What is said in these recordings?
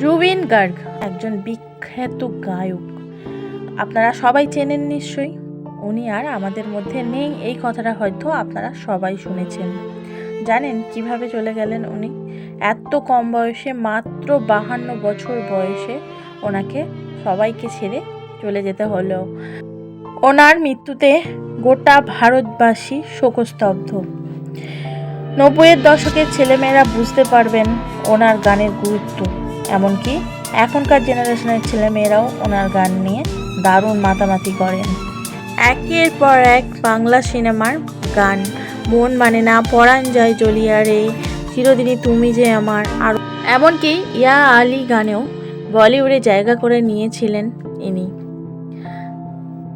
জুবিন গার্গ, একজন বিখ্যাত গায়ক। আপনারা সবাই চেনেন নিশ্চয়ই। উনি আর আমাদের মধ্যে নেই, এই কথাটা হয়তো আপনারা সবাই শুনেছেন। জানেন কীভাবে চলে গেলেন উনি? এত কম বয়সে, মাত্র বাহান্ন বছর বয়সে ওনাকে সবাইকে ছেড়ে চলে যেতে হলো। ওনার মৃত্যুতে গোটা ভারতবাসী শোকস্তব্ধ। নব্বইয়ের দশকের ছেলেমেয়েরা বুঝতে পারবেন ওনার গানের গুরুত্ব। এমনকি এখনকার জেনারেশনের ছেলেমেয়েরাও ওনার গান নিয়ে দারুণ মাতামাতি করেন। একের পর এক বাংলা সিনেমার গান। মন মানে না পরাণ যায় জ্বলিয়া রে, চিরদিনই তুমি যে আমার। আর এমনকি ইয়া আলী গানেও বলিউডে জায়গা করে নিয়েছিলেন ইনি।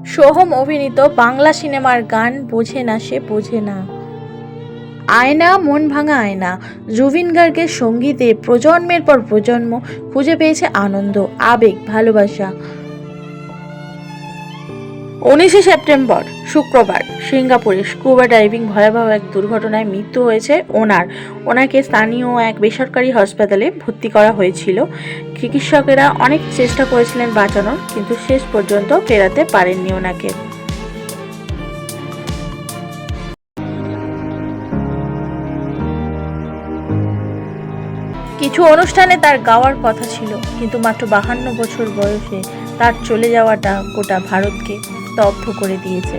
সোহম অভিনীত বাংলা সিনেমার গান বোঝে না সে বোঝে না। আয়না, মন ভাঙা আয়না। জুবিন গার্গের সঙ্গীতে প্রজন্মের পর প্রজন্ম খুঁজে পেয়েছে আনন্দ, আবেগ, ভালোবাসা। উনিশে সেপ্টেম্বর, শুক্রবার, সিঙ্গাপুরে স্কুবা ডাইভিং ভয়াবহ এক দুর্ঘটনায় মৃত্যু হয়েছে ওনার। ওনাকে স্থানীয় এক বেসরকারি হাসপাতালে ভর্তি করা হয়েছিল। চিকিৎসকেরা অনেক চেষ্টা করেছিলেন বাঁচানোর, কিন্তু শেষ পর্যন্ত ফেরাতে পারেননি ওনাকে। কিছু অনুষ্ঠানে তার গাওয়ার কথা ছিল, কিন্তু মাত্র বাহান্ন বছর বয়সে তার চলে যাওয়াটা গোটা ভারতকে স্তব্ধ করে দিয়েছে।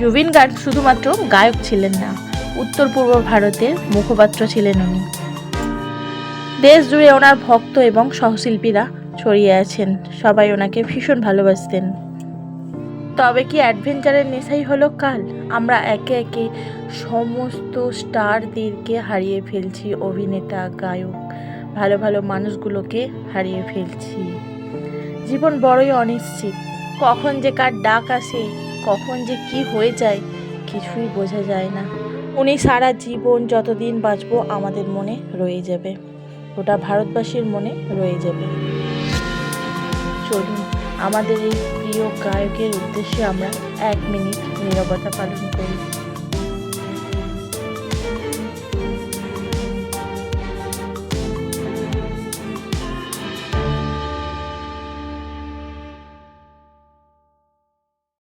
জুবিন গার্গ শুধুমাত্র গায়ক ছিলেন না, উত্তর পূর্ব ভারতের মুখপাত্র ছিলেন উনি। দেশ জুড়ে ওনার ভক্ত এবং সহশিল্পীরা ছড়িয়ে আছেন, সবাই ওনাকে ভীষণ ভালোবাসতেন। তবে কি অ্যাডভেঞ্চারের নেশাই হলো কাল? আমরা একে একে সমস্ত স্টারদেরকে হারিয়ে ফেলছি, অভিনেতা, গায়ক, ভালো ভালো মানুষগুলোকে হারিয়ে ফেলছি। জীবন বড়ই অনিশ্চিত। কখন যে কার ডাক আসে, কখন যে কি হয়ে যায়, কিছুই বোঝা যায় না। উনি সারা জীবন যতদিন বাঁচবো আমাদের মনে রয়ে যাবে। ওটা ভারতবাসীর মনে রয়ে যাবে। চলুন আমাদের এই প্রিয় গায়কের উদ্দেশ্যে আমরা এক মিনিট নিরবতা পালন করি।